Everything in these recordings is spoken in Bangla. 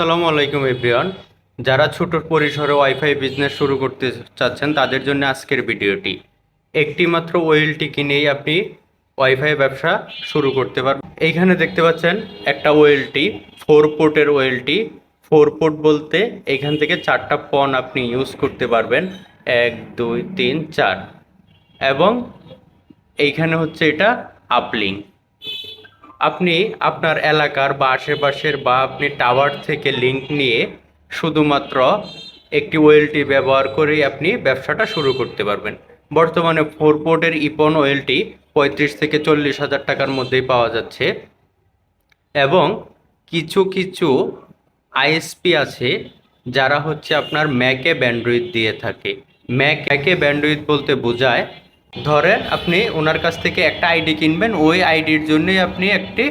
আসসালামু আলাইকুম এভরিওয়ান। যারা ছোট পরিসরে ওয়াইফাই বিজনেস শুরু করতে চাচ্ছেন, তাদের জন্য আজকের ভিডিওটি। একটি মাত্র ওয়েলটি কিনেই আপনি ওয়াইফাই ব্যবসা শুরু করতে পারবেন। এইখানে দেখতে পাচ্ছেন একটা ওয়েলটি, ফোর পোর্টের ওয়েলটি। ফোর পোর্ট বলতে এখান থেকে চারটা পন আপনি ইউজ করতে পারবেন। এক, দুই, তিন, চার। এবং এইখানে হচ্ছে এটা আপলিং আপনি আপনার এলাকার বা আশেপাশের বা আপনি টাওয়ার থেকে লিঙ্ক নিয়ে শুধুমাত্র একটি ওয়েলটি ব্যবহার করেই আপনি ব্যবসাটা শুরু করতে পারবেন। বর্তমানে ফোর পোর্টের ইপন ওয়েলটি পঁয়ত্রিশ থেকে চল্লিশ হাজার টাকার মধ্যেই পাওয়া যাচ্ছে এবং কিছু কিছু আইএসপি আছে যারা হচ্ছে আপনার ম্যাকে ব্যান্ডউইথ দিয়ে থাকে। ম্যাক ম্যাকে ব্যান্ডউইথ বলতে বোঝায় ধরেন আপনি ওনার কাছ থেকে একটা আইডি কিনবেন, ওই আইডির জন্যই আপনি একটি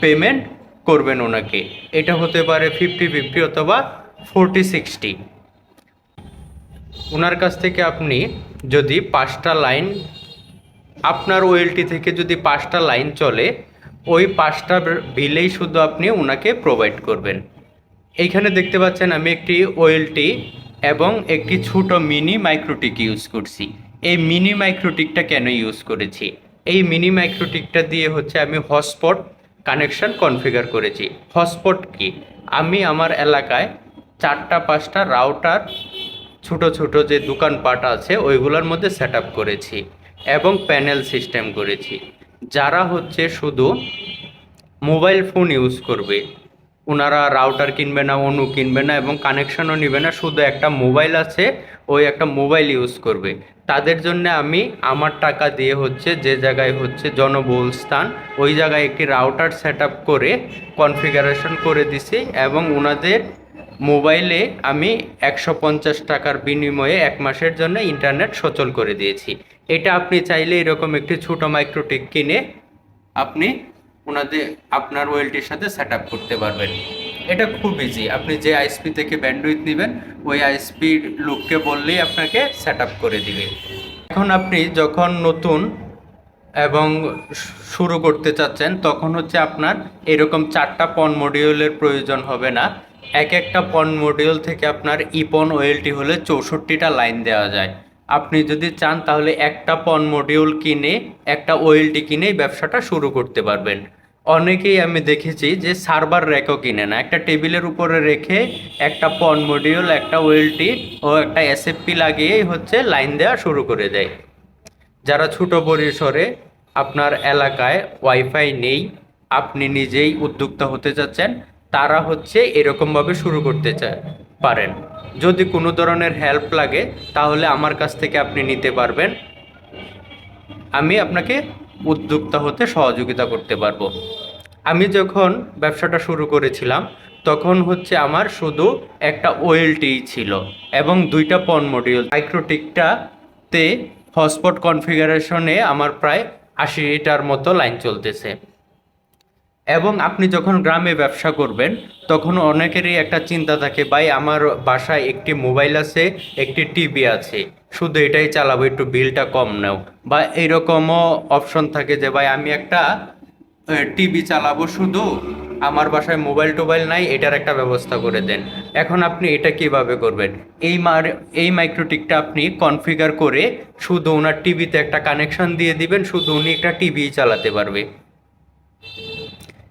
পেমেন্ট করবেন ওনাকে। এটা হতে পারে ফিফটি ফিফটি অথবা ফোরটি সিক্সটি ওনার কাছ থেকে আপনি যদি পাঁচটা লাইন, আপনার ওয়েলটি থেকে যদি পাঁচটা লাইন চলে, ওই পাঁচটা বিলেই শুধু আপনি ওনাকে প্রোভাইড করবেন। এইখানে দেখতে পাচ্ছেন আমি একটি ওয়েলটি এবং একটি ছোট মিনি মাইক্রোটিক ইউজ করছি। এই মিনি মাইক্রোটিকটা কেন ইউজ করেছি? এই মিনি মাইক্রোটিকটা দিয়ে হচ্ছে আমি হটস্পট কানেকশন কনফিগার করেছি। হটস্পট কি? আমি আমার এলাকায় চারটা, পাঁচটা রাউটার ছোট ছোট যে দোকানপাট আছে, ওইগুলোর মধ্যে সেট করেছি এবং প্যানেল সিস্টেম করেছি। যারা হচ্ছে শুধু মোবাইল ফোন ইউজ করবে ওনারা রাউটার কিনবে না অনু কিনবে না এবং কানেকশনও নেবে না, শুধু একটা মোবাইল আছে ওই একটা মোবাইল ইউজ করবে। তাদের জন্য আমি আমার টাকা দিয়ে হচ্ছে যে জায়গায় হচ্ছে জনবহুল স্থান, ওই জায়গায় একটি রাউটার সেট করে কনফিগারেশন করে দিছি এবং ওনাদের মোবাইলে আমি একশো পঞ্চাশ টাকার বিনিময়ে এক মাসের জন্য ইন্টারনেট সচল করে দিয়েছি। এটা আপনি চাইলে এরকম একটি ছোটো মাইক্রোটেক কিনে আপনি ওনাদের, আপনার ওয়েলটির সাথে সেট করতে পারবেন। এটা খুব ইজি আপনি যে আইএসপি থেকে ব্যান্ডউইথ নেবেন, ওই আইএসপির লোককে বললেই আপনাকে সেট করে দিবে। এখন আপনি যখন নতুন এবং শুরু করতে চাচ্ছেন, তখন হচ্ছে আপনার এরকম চারটা পন মডিউলের প্রয়োজন হবে না। এক একটা পন মডিউল থেকে আপনার ইপন ওয়েলটি হলে চৌষট্টিটা লাইন দেওয়া যায়। আপনি যদি চান তাহলে একটা পন মডিউল কিনে, একটা ওয়েলটি কিনেই ব্যবসাটা শুরু করতে পারবেন। অনেকেই আমি দেখেছি যে সার্ভার র্যাকও কিনে না। একটা টেবিলের উপরে রেখে একটা পন মডিউল, একটা ওয়েলটি ও একটা এসএফপি লাগিয়েই হচ্ছে লাইন দেওয়া শুরু করে দেয়। যারা ছোট পরিসরে আপনার এলাকায় ওয়াইফাই নেই, আপনি নিজেই উদ্যোক্তা হতে চাচ্ছেন, তারা হচ্ছে এরকমভাবে শুরু করতে চায় পারেন। যদি কোনো ধরনের হেল্প লাগে, তাহলে আমার কাছ থেকে আপনি নিতে পারবেন। আমি আপনাকে উদ্যোক্তা হতে সহযোগিতা করতে পারব। আমি যখন ব্যবসাটা শুরু করেছিলাম, তখন হচ্ছে আমার শুধু একটা ওয়েলটি ছিল এবং দুইটা পন মডিউল মাইক্রোটিকটাতে হটস্পট কনফিগারেশনে আমার প্রায় আশিটার মতো লাইন চলতেছে। এবং আপনি যখন গ্রামে ব্যবসা করবেন, তখন অনেকেরই একটা চিন্তা থাকে, ভাই, আমার বাসায় একটি মোবাইল আছে, একটি টিভি আছে। শুধু এটাই চালাবো, একটু বিলটা কম নাও। বা এইরকমও অপশন থাকে যে, ভাই, আমি একটা টিভি চালাবো শুধু, আমার বাসায় মোবাইল টোবাইল নাই, এটার একটা ব্যবস্থা করে দেন। এখন আপনি এটা কীভাবে করবেন? এই মার, এই মাইক্রোটিকটা আপনি কনফিগার করে শুধু ওনার টিভিতে একটা কানেকশন দিয়ে দিবেন, শুধু উনি একটা টিভি চালাতে পারবে।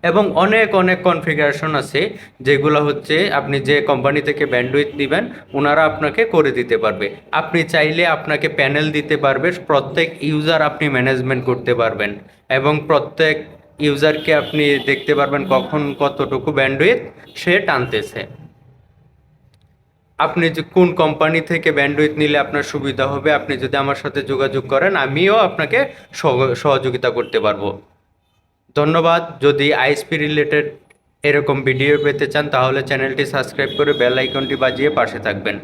এবং অনেক অনেক কনফিগারেশন আছে যেগুলো হচ্ছে আপনি যে কোম্পানি থেকে ব্যান্ডউইথ দিবেন ওনারা আপনাকে করে দিতে পারবে। আপনি চাইলে আপনাকে প্যানেল দিতে পারবে, প্রত্যেক ইউজার আপনি ম্যানেজমেন্ট করতে পারবেন এবং প্রত্যেক ইউজারকে আপনি দেখতে পারবেন কখন কতটুকু ব্যান্ডউইথ সে টানতেছে। আপনি যে কোন কোম্পানি থেকে ব্যান্ডউইথ নিলে আপনার সুবিধা হবে, আপনি যদি আমার সাথে যোগাযোগ করেন, আমিও আপনাকে সহ- সহযোগিতা করতে পারব। ধন্যবাদ। যদি আইএসপি রিলেটেড এরকম ভিডিও পেতে চান, তাহলে চ্যানেলটি সাবস্ক্রাইব করে বেল আইকনটি বাজিয়ে পাশে থাকবেন।